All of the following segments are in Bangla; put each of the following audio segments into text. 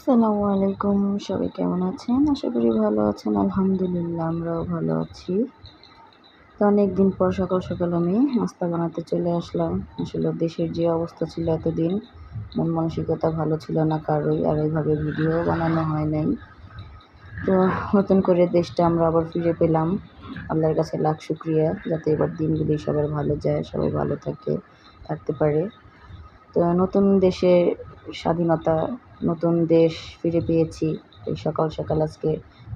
আসসালামু আলাইকুম, সবাই কেমন আছেন? আশা করি ভালো আছেন, আলহামদুলিল্লাহ, আমরাও ভালো আছি। তো অনেক দিন পর সকাল সকাল আমি নাস্তা বানাতে চলে আসলাম। আসলে দেশের যে অবস্থা ছিল এতদিন, মন মানসিকতা ভালো ছিল না কারোই, আর এইভাবে ভিডিও বানানো হয় নাই। তো নতুন করে দেশটা আমরা আবার ফিরে পেলাম। আল্লাহর কাছে লাখ শুক্রিয়া, যাতে এবার দিনগুলি সবার ভালো যায়, সবাই ভালো থাকে, থাকতে পারে। তো নতুন দেশে স্বাধীনতা নতুন দেশ ফিরে পেয়েছি। এই সকাল সকাল আজকে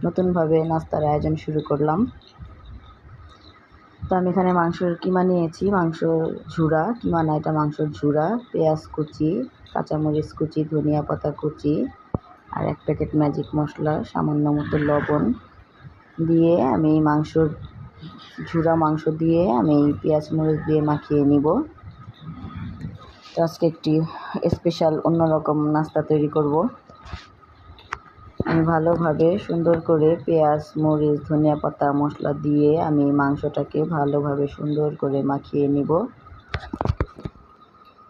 নতুনভাবে নাস্তার আয়োজন শুরু করলাম। তো আমি এখানে মাংসর কিমা নিয়েছি। মাংস ঝুড়া কিমা না এটা মাংসর ঝুড়া পেঁয়াজ কুচি, কাঁচামরিচ কুচি, ধনিয়া পাতা কুচি আর এক প্যাকেট ম্যাজিক মশলা, সামান্য মতো লবণ দিয়ে আমি মাংসর ঝুড়া মাংস দিয়ে আমি পেঁয়াজ মরিচ দিয়ে মাখিয়ে নিব। তো আজকে একটি স্পেশাল অন্যরকম নাস্তা তৈরি করব। আমি ভালোভাবে সুন্দর করে পেঁয়াজ, মরিচ, ধনিয়া পাতা, মশলা দিয়ে আমি মাংসটাকে ভালোভাবে সুন্দর করে মাখিয়ে নিব।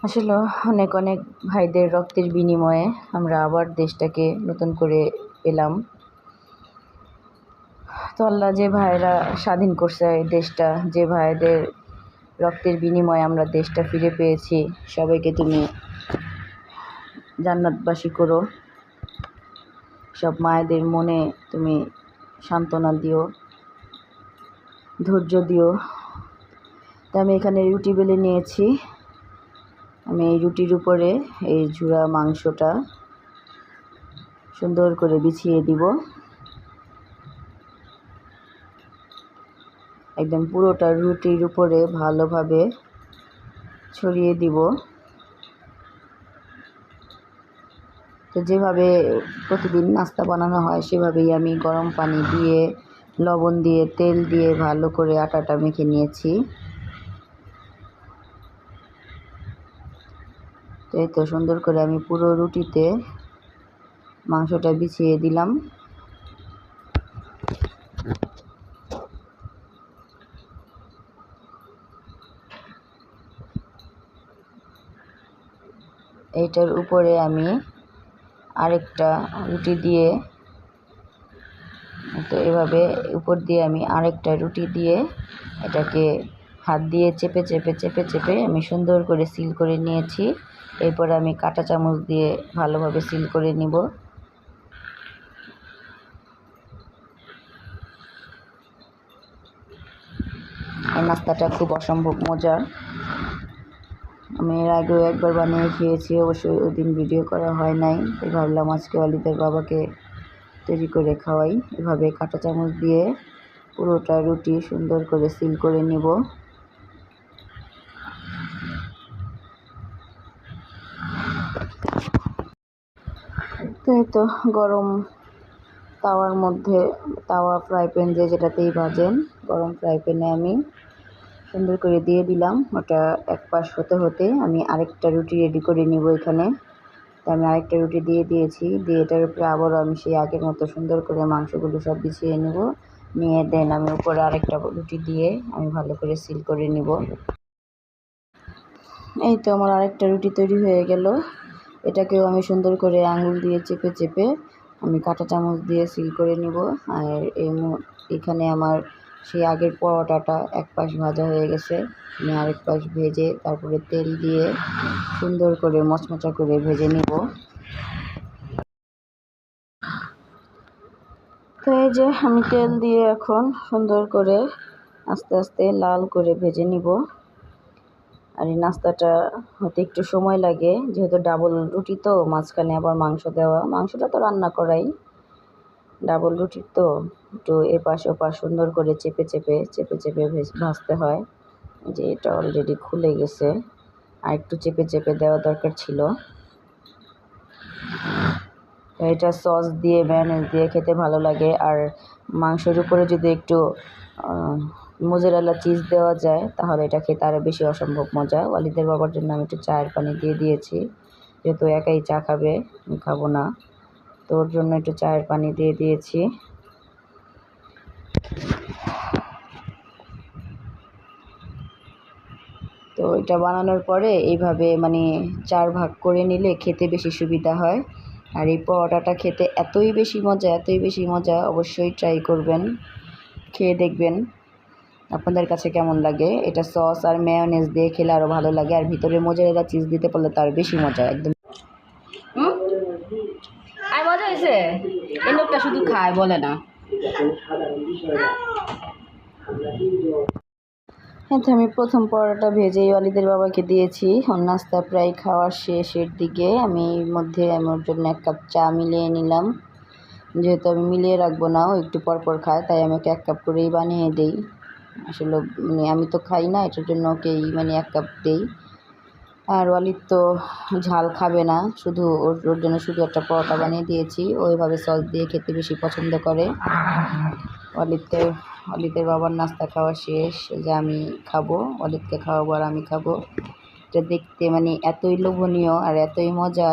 আসলে অনেক অনেক ভাইদের রক্তের বিনিময়ে আমরা আবার দেশটাকে নতুন করে পেলাম। তো আল্লাহ যে ভাইরা স্বাধীন করছে এই দেশটা, যে ভাইদের রক্তের বিনিময়ে আমরা দেশটা ফিরে পেয়েছি। সবাইকে তুমি জান্নাতবাসী করো। সব মায়েদের মনে তুমি সান্ত্বনা দিও, ধৈর্য দিও। তা আমি এখানে রুটি বেলে নিয়েছি। আমি এই রুটির উপরে এই ঝুড়া মাংসটা সুন্দর করে বিছিয়ে দিব। একদম পুরোটা রুটির উপরে ভালোভাবে ছড়িয়ে দিব। তো যেভাবে প্রতিদিন নাস্তা বানানো হয়, সেভাবেই আমি গরম পানি দিয়ে, লবণ দিয়ে, তেল দিয়ে ভালো করে আটাটা মেখে নিয়েছি। তো এই তো সুন্দর করে আমি পুরো রুটিতে মাংসটা বিছিয়ে দিলাম। এইটার উপরে আমি আরেকটা রুটি দিয়ে, তো এভাবে উপর দিয়ে আমি আরেকটা রুটি দিয়ে এটাকে হাত দিয়ে চেপে চেপে চেপে চেপে আমি সুন্দর করে সিল করে নিয়েছি। এরপর আমি কাঁটা চামচ দিয়ে ভালোভাবে সিল করে নিব। এই নাস্তাটা খুব অসম্ভব মজার। আমি এর আগেও একবার বানিয়ে খেয়েছি, অবশ্যই ওই দিন ভিডিও করা হয় নাই। তাই ভাবলাম আজকে অলিদের বাবাকে তৈরি করে খাওয়াই। এভাবে কাঁটা চামচ দিয়ে পুরোটা রুটি সুন্দর করে সিল করে নিব। তো তো গরম তাওয়ার মধ্যে তাওয়া ফ্রাই প্যান যে যেটাতেই ভাজেন, গরম ফ্রাই প্যানে আমি সুন্দর করে দিয়ে দিলাম। ওটা এক পাশ হতে হতে আমি আরেকটা রুটি রেডি করে নিব এখানে। তো আমি আরেকটা রুটি দিয়ে দিয়েছি। দিয়ে এটার উপরে আবারও আমি সেই আগের মতো সুন্দর করে মাংসগুলো সব বিছিয়ে নেব। নিয়ে দেন আমি উপরে আরেকটা রুটি দিয়ে আমি ভালো করে সিল করে নিব। এই তো আমার আরেকটা রুটি তৈরি হয়ে গেল। এটাকেও আমি সুন্দর করে আঙুল দিয়ে চেপে চেপে আমি কাঁটা চামচ দিয়ে সিল করে নিব। আর এই এখানে আমার সেই আগের পরোটাটা এক পাশ ভাজা হয়ে গেছে। আমি আরেক পাশ ভেজে তারপরে তেল দিয়ে সুন্দর করে মচমচা করে ভেজে নিব। তো এই যে আমি তেল দিয়ে এখন সুন্দর করে আস্তে আস্তে লাল করে ভেজে নিব। আর এই নাস্তাটা হতে একটু সময় লাগে, যেহেতু ডাবল রুটি তো, মাঝখানে আবার মাংস দেওয়া। মাংসটা তো রান্না করাই। ডাবল রুটির তো একটু এপাশ ওপাশ সুন্দর করে চেপে চেপে চেপে চেপে ভাজতে হয়। যে এটা অলরেডি খুলে গেছে। আর একটু চেপে চেপে দেওয়া দরকার ছিল। এটা সস দিয়ে ম্যানেজ দিয়ে খেতে ভালো লাগে। আর মাংসের উপরে যদি একটু মোজারেলা চিজ দেওয়া যায়, তাহলে এটা খেতে আরও বেশি অসম্ভব মজা। ওয়ালিদের বাবার জন্য আমি একটু চায়ের পানি দিয়ে দিয়েছি। যেহেতু একাই চা খাবে খাব না। তো ওর জন্য একটু চায়ের পানি দিয়ে দিয়েছি। তো এটা বানানোর পরে এইভাবে মানে চার ভাগ করে নিলে খেতে বেশি সুবিধা হয়। আর এই পরোটাটা খেতে এতই বেশি মজা, এতই বেশি মজা, অবশ্যই ট্রাই করবেন। খেয়ে দেখবেন। আপনাদের কাছে কেমন লাগে? এটা সস আর মেয়োনেজ দিয়ে খেলে আরও ভালো লাগে। আর ভিতরে মোজারেলা চিজ দিতে পারলে তার বেশি মজা একদম আর মজা হয়েছে? এই লোকটা শুধু খায়, বলে না। হ্যাঁ আমি প্রথম পরোটা ভেজেই ওয়ালিদের বাবাকে দিয়েছি। ওর নাস্তা প্রায় খাওয়ার শেষের দিকে। আমি এর মধ্যে আমার জন্য এক কাপ চা মিলিয়ে নিলাম। যেহেতু আমি মিলিয়ে রাখব না, ও একটু পর পর খায়, তাই আমি ওকে এক কাপ করেই বানিয়ে দিই। আসলে মানে আমি তো খাই না, এটার জন্য ওকেই মানে এক কাপ দিই। আর ওয়ালিদ তো ঝাল খাবে না, শুধু ওর ওর জন্য শুধু একটা পরোটা বানিয়ে দিয়েছি, ওইভাবে সস দিয়ে খেতে বেশি পছন্দ করে। অলিদকে অলিদের বাবার নাস্তা খাওয়া শেষ যে আমি খাব অলিদকে খাওয়াবো আর আমি খাব। এটা দেখতে মানে এতই লোভনীয় আর এতই মজা,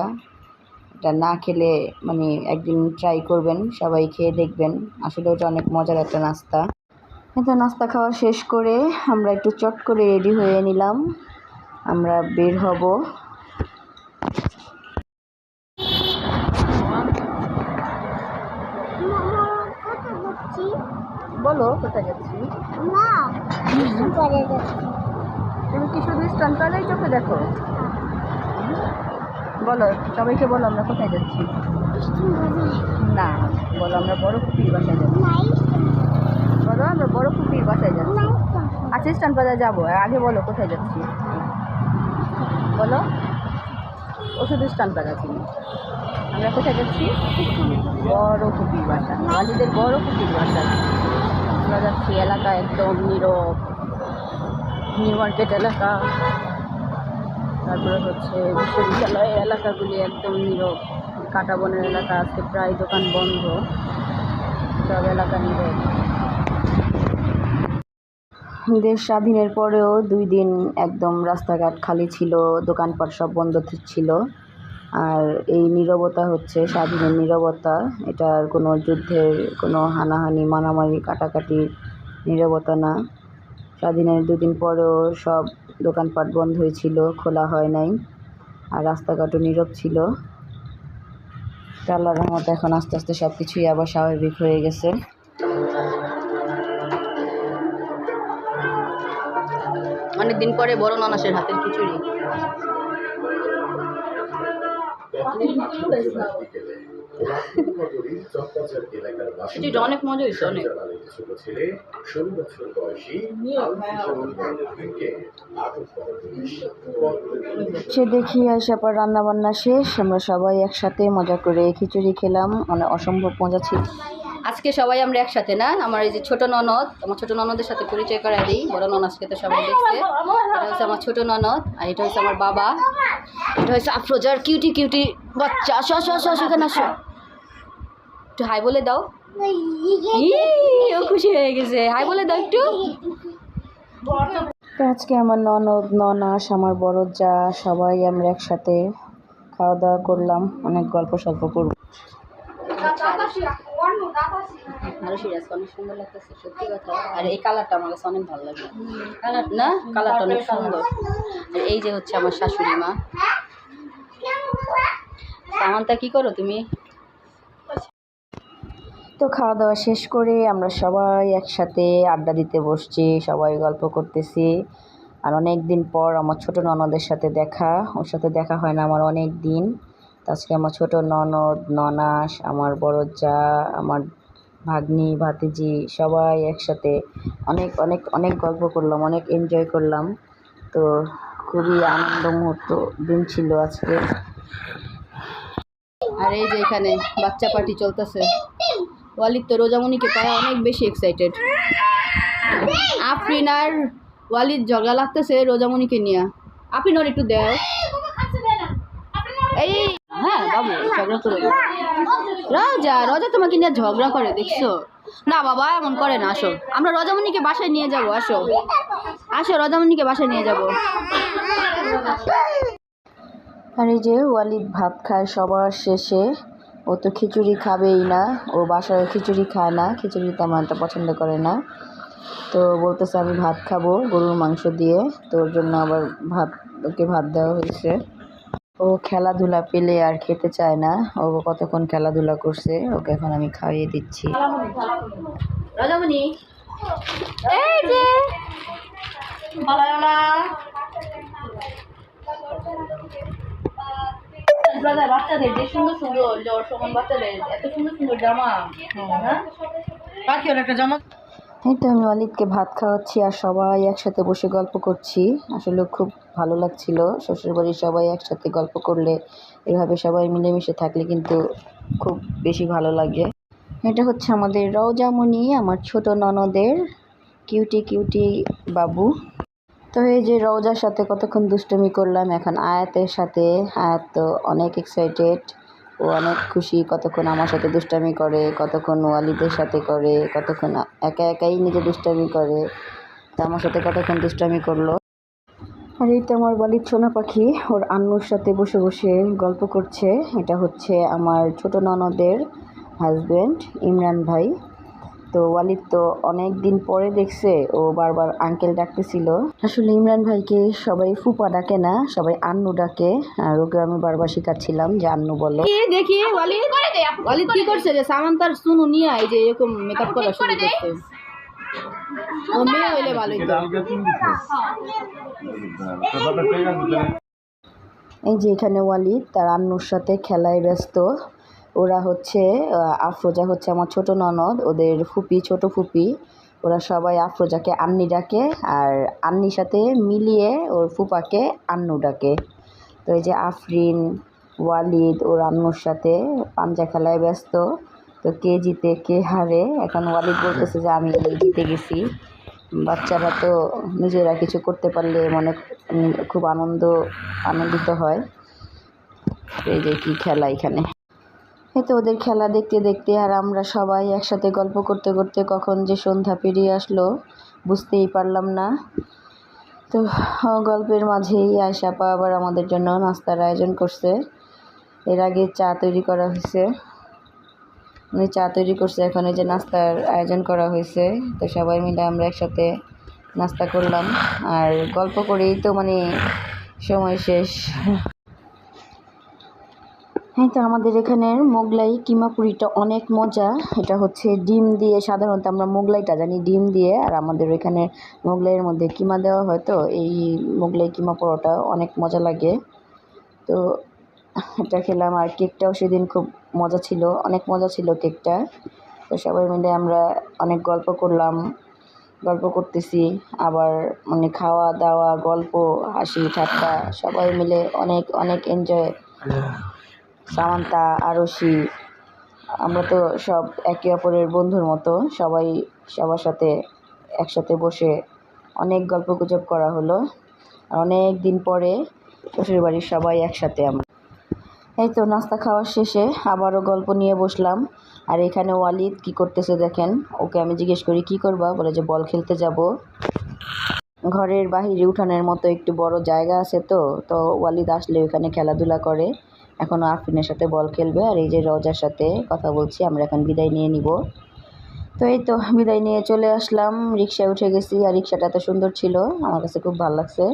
এটা না খেলে মানে একদিন ট্রাই করবেন, সবাই খেয়ে দেখবেন। আসলে ওটা অনেক মজার একটা নাস্তা। তো নাস্তা খাওয়া শেষ করে আমরা একটু চট করে রেডি হয়ে নিলাম। আমরা বের হব। বলো, কোথায় যাচ্ছি? তুমি কি শুধু স্টান প্লাজাই চোখে দেখো? বলো, সবাইকে বলো আমরা কোথায় যাচ্ছি? না, বলো, আমরা বড় ফুপির বাসায় যাচ্ছি। বলো, আমরা বড় ফুপির বাসায় যাচ্ছি। আচ্ছা স্টান প্লাজা যাব। আগে বলো, কোথায় যাচ্ছি? বলো ও শুধু স্টান প্লাজা ছিল আমরা কোথায় যাচ্ছি? বড় ফুপির বাসা। ওয়ালিদের বড় ফুপির বাসা। আমরা যাচ্ছি এলাকা একদম নীরব, নিউ মার্কেট এলাকা। তারপরে হচ্ছে বিশ্ববিদ্যালয়ের এলাকাগুলি একদম নীরব। কাটা বনের এলাকা, আজকে প্রায় দোকান বন্ধ। সব এলাকা নীরব। দেশ স্বাধীনের পরেও দুই দিন একদম রাস্তাঘাট খালি ছিল, দোকানপাট সব বন্ধ ছিল। আর এই নীরবতা হচ্ছে, স্বাধীনের নীরবতা, এটার কোনো যুদ্ধের, কোনো হানাহানি, মারামারি কাটাকাটির নীরবতা না। স্বাধীনের দুদিন পরেও সব দোকানপাট বন্ধ হয়েছিল, খোলা হয় নাই, আর রাস্তাঘাটও নীরব ছিল। আল্লাহর রহমতে এখন আস্তে আস্তে সব কিছুই আবার স্বাভাবিক হয়ে গেছে। অনেক দিন পরে বড় নানাসের হাতের খিচুড়ি। খিচুড়িটা অনেক মজা হয়েছে অনেক। ছোট ছেলে ষোলো বছর বয়সী আটক করা পুলিশ সে দেখি আসে পর রান্না বান্না শেষ আমরা সবাই একসাথে মজা করে খিচুড়ি খেলাম মানে অসম্ভব মজা ছিল। আজকে সবাই আমরা একসাথে, না? আমার এই যে ছোট ননদ, আমার ছোট ননদের সাথে পরিচয় করা দিই, বড় ননদকে তো সবাই দেখছে। এটা হচ্ছে আমার ছোট ননদ, আর এটা হচ্ছে আমার বাবা। এটা হচ্ছে আফরোজার কিউটি কিউটি বাচ্চা, আসো আসো আসো আসো, এখানে আসো। একটু হাই বলে দাও। ও খুশি হয়ে গেছে। হাই বলে দাও একটু। আজকে আমার ননদ, ননাস, আমার বড় যা সবাই আমরা একসাথে খাওয়া দাওয়া করলাম, অনেক গল্প সল্প করব। আরও সিরিয়াস অনেক সুন্দর লাগতেছে সত্যি কথা। আর এই কালারটা আমার কাছে অনেক ভালো লাগে। কালার না? কালারটা অনেক সুন্দর। আর এই যে হচ্ছে আমার শাশুড়ি মা। সামান্তা কি করো তুমি? তো খাওয়া দাওয়া শেষ করে আমরা সবাই একসাথে আড্ডা দিতে বসছি সবাই গল্প করতেছি। আর অনেক দিন পর আমার ছোট ননদের সাথে দেখা। ওর সাথে দেখা হয় না আমার অনেক দিন তো আজকে আমার ছোট ননদ ননাস আমার বড় যা আমার ভাগ্নি ভাতিজি সবাই একসাথে অনেক অনেক অনেক গল্প করলাম অনেক এনজয় করলাম। তো খুবই আনন্দ মুহূর্ত দিন ছিল আজকে। আর এই যে এখানে বাচ্চা পার্টি চলতেছে। ওয়ালিদ তো রোজামণিকে পায় অনেক বেশি এক্সাইটেড আফরিন আর ওয়ালিদ ঝগড়া লাগতেছে রোজামণিকে নিয়ে। আফরিন ওর একটু দেও। এই বাবু, ঝগড়া করে রাজা, রজা তোমাকে নিয়ে ঝগড়া করে, দেখছ? না বাবা, এমন করে না, আসো। আমরা রজামণিকে বাসায় নিয়ে যাব, আসো। আসো, রজামণিকে বাসায় নিয়ে যাব। আর এই যে ওয়ালিদ ভাত খায় সবার শেষে, ও তো খিচুড়ি খাবেই না, ও বাসায় খিচুড়ি খায় না, খিচুড়ি তেমন একটা পছন্দ করে না। তো বলতেছে আমি ভাত খাব গরুর মাংস দিয়ে, তো ওর জন্য আবার ভাত ওকে ভাত দেওয়া হয়েছে। ও খেলাধুলা পেলে আর খেতে চায় না। ও কতক্ষণ খেলাধুলা করছে ওকে এখন আমি খাইয়ে দিচ্ছি। বাচ্চাদের যে সুন্দর সুন্দর বাচ্চাদের এত সুন্দর সুন্দর জামা। হ্যাঁ। একটা জামা। এই তো আমি অলিদকে ভাত খাওয়াচ্ছি আর সবাই একসাথে বসে গল্প করছি। আসলে খুব ভালো লাগছিল। শ্বশুরবাড়ির সবাই একসাথে গল্প করলে, এভাবে সবাই মিলেমিশে থাকলে কিন্তু খুব বেশি ভালো লাগে। এটা হচ্ছে আমাদের রওজামণি, আমার ছোট ননদের কিউটি কিউটি বাবু। তো এই যে রওজার সাথে কতক্ষণ দুষ্টুমি করলাম এখন, আয়াতের সাথে। আয়াত তো অনেক এক্সাইটেড ও অনেক খুশি, কতক্ষণ আমার সাথে দুষ্টামি করে, কতক্ষণ ওয়ালিদের সাথে করে, কতক্ষণ একা একাই নিজে দুষ্টামি করে, তা আমার সাথে কতক্ষণ দুষ্টামি করল? আর এই তো আমার বালির ছোনা পাখি, ওর আন্নুর সাথে বসে বসে গল্প করছে। এটা হচ্ছে আমার ছোট ননদের হাজব্যান্ড ইমরান ভাই। তো ওয়ালিদ তো অনেক দিন পরে দেখছে ও বারবার আঙ্কেল ডাকতেছিল। আসলে ইমরান ভাইকে সবাই ফুপা ডাকে না সবাই আন্নু ডাকে আর ওকে আমি বারবার শেখাচ্ছিলাম যে আন্নু বলো। দেখি? ওয়ালিদ? ওয়ালিদ কি করছে যে সামান তার সুনু নিয়ে এই যে এরকম মেকআপ করা শুরু করছে। ও মেয়ে হইলে ভালোই এই যে এখানে ওয়ালিদ তার আন্নুর সাথে খেলায় ব্যস্ত। ওরা হচ্ছে আফরোজা হচ্ছে আমার ছোট ননদ, ওদের ফুপি, ছোট ফুপি। ওরা সবাই আফরোজাকে আন্নি ডাকে আর আন্নির সাথে মিলিয়ে ওর ফুপাকে আন্নু ডাকে। তো এই যে আফরিন, ওয়ালিদ, ওর আন্নুর সাথে পাঞ্জা খেলায় ব্যস্ত। তো কে জিতে, কে হারে? এখন ওয়ালিদ বলতেছে যে, আমি জিতে গেছি। বাচ্চারা তো নিজেরা কিছু করতে পারলে মনে খুব আনন্দ, আনন্দিত হয়। এই যে কি খেলা এখানে। এই তো ওদের খেলা দেখতে দেখতে আর আমরা সবাই একসাথে গল্প করতে করতে কখন যে সন্ধ্যা পেরিয়ে আসলো, বুঝতেই পারলাম না। তো গল্পের মাঝেই আয়সাপা আবার আমাদের জন্য নাস্তার আয়োজন করছে। এর আগে চা তৈরি করা হয়েছে। উনি চা তৈরি করছে, এখন যে নাস্তার আয়োজন করা হয়েছে। তো সবাই মিলে আমরা একসাথে নাস্তা করলাম। আর গল্প করেই তো মানে সময় শেষ। হ্যাঁ তো আমাদের এখানের মোগলাই কিমা পুরিটা অনেক মজা। এটা হচ্ছে ডিম দিয়ে, সাধারণত আমরা মোগলাইটা জানি ডিম দিয়ে, আর আমাদের এখানে মোগলাইয়ের মধ্যে কিমা দেওয়া হয় তো, এই মোগলাই কিমা পরোটা অনেক মজা লাগে। তো এটা খেলাম, আর কেকটাও সেদিন খুব মজা ছিল, অনেক মজা ছিল কেকটা। তো সবাই মিলে আমরা অনেক গল্প করলাম, গল্প করতেছি, আবার মানে খাওয়া দাওয়া, গল্প, হাসি, ঠাট্টা, সবাই মিলে অনেক অনেক এনজয় সামান্তা, আরশি, আমরা তো সব একে অপরের বন্ধুর মতো, সবাই সবার সাথে একসাথে বসে অনেক গল্প গুজব করা হলো। আর অনেক দিন পরে শ্বশুরবাড়ির সবাই একসাথে আমরা। এই তো নাস্তা খাওয়ার শেষে আবারও গল্প নিয়ে বসলাম। আর এখানে ওয়ালিদ কি করতেছে দেখেন? ওকে আমি জিজ্ঞেস করি, কি করবা? বলে যে, বল খেলতে যাব। ঘরের বাহিরে উঠানের মতো একটু বড় জায়গা আছে তো তো ওয়ালিদ আসলে ওখানে খেলাধুলা করে। এখনও আফরিনের সাথে বল খেলবে আর এই যে রজার সাথে কথা বলছি, আমরা এখন বিদায় নিয়ে নিব। তো এই তো, বিদায় নিয়ে চলে আসলাম। রিক্সায় উঠে গেছি আর রিক্সাটা এত সুন্দর ছিল, আমার কাছে খুব ভালো লাগছে।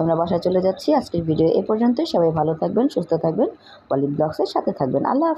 আমরা বাসায় চলে যাচ্ছি। আজকের ভিডিও এ পর্যন্ত সবাই ভালো থাকবেন, সুস্থ থাকবেন। ওয়ালিদ ব্লগসের সাথে থাকবেন। আল্লাহ।